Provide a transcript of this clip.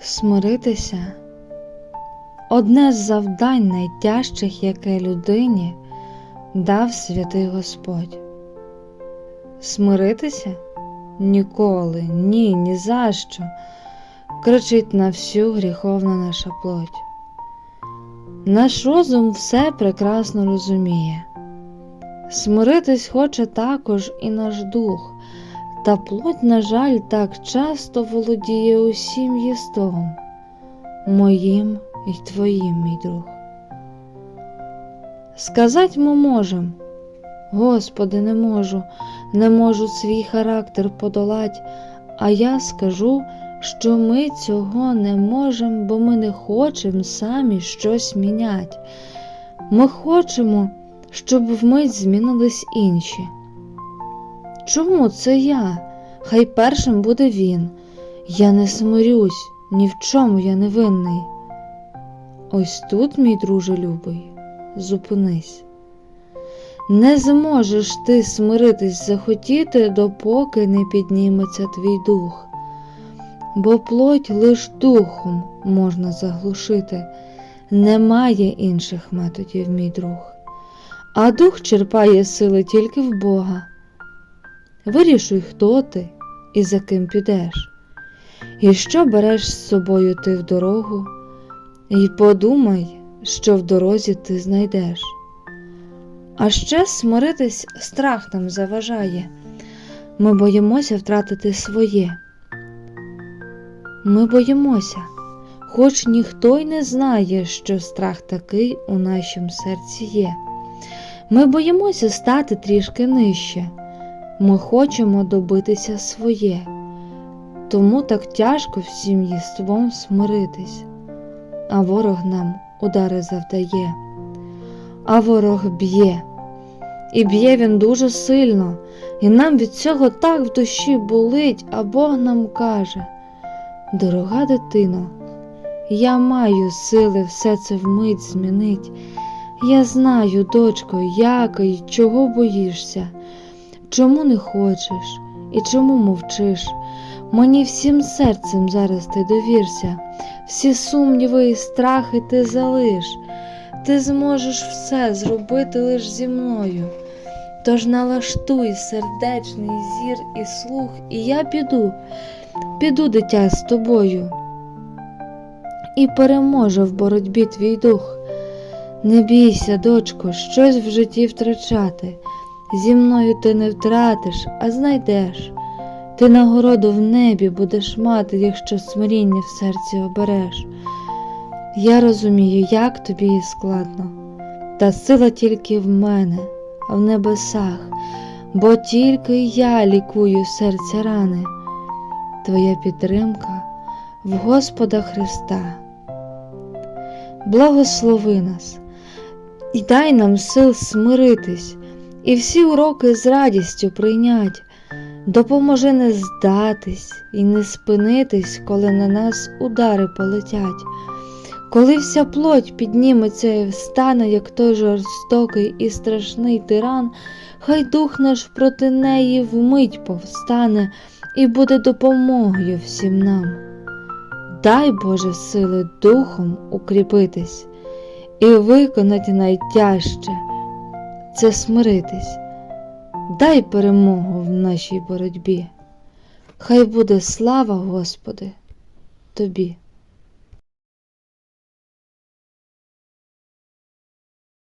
Смиритися одне з завдань найтяжчих, яке людині дав святий Господь. Смиритися? Ніколи, ні, ні за що, кричить на всю гріховна наша плоть. Наш розум все прекрасно розуміє. Смиритись хоче також і наш дух, та плоть, на жаль, так часто володіє усім єством, моїм і твоїм, мій друг. Сказать ми можем, Господи, не можу, не можу свій характер подолать, а я скажу, що ми цього не можемо, бо ми не хочемо самі щось мінять. Ми хочемо, щоб вмить змінились інші. Чому це я? Хай першим буде він. Я не смирюсь, ні в чому я не винний. Ось тут, мій друже любий, зупинись. Не зможеш ти смиритись захотіти, допоки не підніметься твій дух, бо плоть лиш духом можна заглушити, немає інших методів, мій друг, а дух черпає сили тільки в Бога. Вирішуй, хто ти і за ким підеш, і що береш з собою ти в дорогу, і подумай, що в дорозі ти знайдеш. А ще смиритись страх нам заважає. Ми боїмося втратити своє. Ми боїмося, хоч ніхто й не знає, що страх такий у нашому серці є. Ми боїмося стати трішки нижче. Ми хочемо добитися своє, тому так тяжко всім єством смиритись, а ворог нам удари завдає, а ворог б'є, і б'є він дуже сильно, і нам від цього так в душі болить, а Бог нам каже: Дорога дитино, я маю сили все це вмить змінить. Я знаю, дочко, як і чого боїшся. Чому не хочеш і чому мовчиш? Мені всім серцем зараз ти довірся, всі сумніви і страхи ти залиш, ти зможеш все зробити лиш зі мною. Тож налаштуй сердечний зір і слух, і я піду, піду, дитя, з тобою, і переможе в боротьбі твій дух. Не бійся, дочко, щось в житті втрачати. Зі мною ти не втратиш, а знайдеш. Ти нагороду в небі будеш мати, якщо смиріння в серці обереш. Я розумію, як тобі і складно, та сила тільки в мене, а в небесах, бо тільки я лікую серця рани, Твоя підтримка в Господа Христа. Благослови нас і дай нам сил смиритись і всі уроки з радістю прийнять, допоможи не здатись і не спинитись, коли на нас удари полетять, коли вся плоть підніметься і встане, як той жорстокий і страшний тиран, хай дух наш проти неї вмить повстане і буде допомогою всім нам. Дай Боже сили духом укріпитись і виконати найтяжче це смиритись, дай перемогу в нашій боротьбі. Хай буде слава, Господи, Тобі.